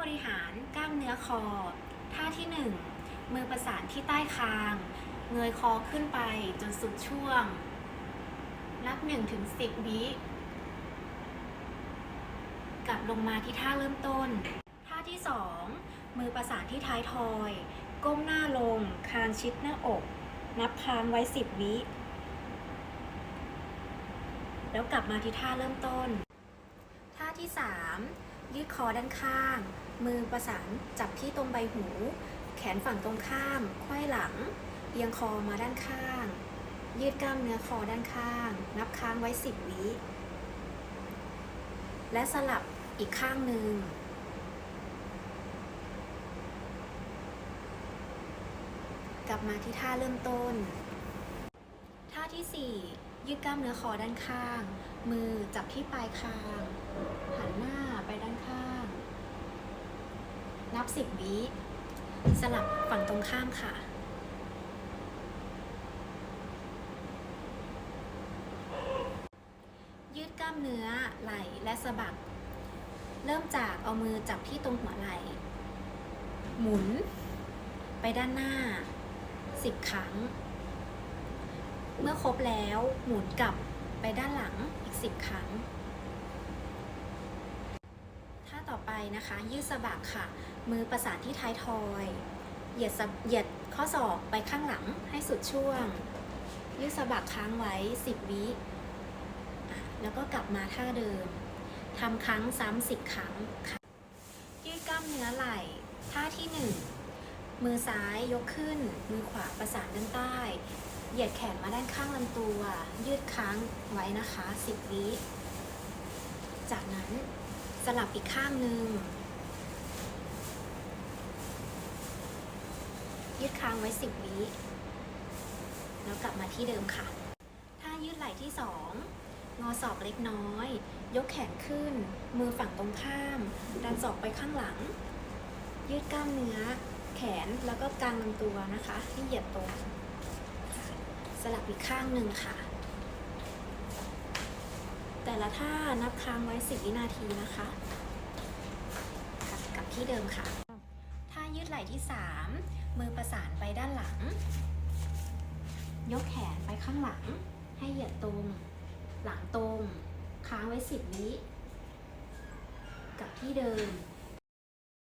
บริหารกล้ามเนื้อคอ ท่าที่ 1 มือประสานที่ใต้คาง เงยคอขึ้นไปจนสุดช่วง นับ1ถึงวิกลับลงมาที่ท่าเริ่มต้น ท่าที่ 2 มือประสานที่ท้ายทอย ก้มหน้าลง คางชิดหน้าอก นับค้างไว้ 10 วิ แล้วกลับมาที่ท่าเริ่มต้น ท่าที่ 3 ยืดคอด้านข้าง มือประสานจับที่ตรงใบหู แขนฝั่งตรงข้ามไขว้หลัง เอียงคอมาด้านข้าง ยืดกล้ามเนื้อคอด้านข้าง นับค้างไว้ 10 วิและสลับอีกข้างหนึ่งกลับมาที่ท่าเริ่มต้น ท่าที่ 4 ยืดกล้ามเนื้อคอด้านข้าง มือจับที่ปลายคาง หันหน้าไปด้านข้าง นับ10วิสลับฝั่งตรงข้ามค่ะ ยืดกล้ามเนื้อไหล่และสะบัก เริ่มจากเอามือจับที่ตรงหัวไหล่ หมุน ไปด้านหน้า 10 ครั้ง เมื่อครบแล้วหมุนกลับไปด้านหลังอีก 10 ครั้ง ท่า ต่อไปนะคะ ยืดสะบักค่ะ มือประสานที่ท้ายทอย เหยียดสะเหยียดข้อศอกไปข้างหลังให้สุดช่วง ยืดสะบักค้างไว้ 10 วิแล้วก็กลับมาท่าเดิมทำครั้งซ้ำ10ครั้งค่ะ ยืดกล้ามเนื้อไหล่ ท่าที่ 1 มือซ้ายยกขึ้น มือขวาประสานด้านใต้ เหยียดแขนมาด้านข้างลำตัว ยืดค้างไว้นะคะ 10 วิ จากนั้น สลับอีกข้างหนึ่งยืดค้างไว้ 10 วิ แล้วกลับมาที่เดิมค่ะ ถ้ายืดไหล่ที่ 2 งอศอกเล็กน้อย ยกแขนขึ้น มือฝั่งตรงข้าม ดันศอกไปข้างหลัง ยืดกล้ามเนื้อ แขนแล้วก็กลางลำตัวนะคะให้เหยียดตรง สลับอีกข้างหนึ่งค่ะ แต่ละท่านับค้างไว้ 10 วินาทีนะคะกับที่เดิมค่ะ ท่ายืดไหล่ที่ 3 มือประสานไปด้านหลัง ยกแขนไปข้างหลัง ให้เหยียดตรง หลังตรง ค้างไว้ 10 วิ กับที่เดิม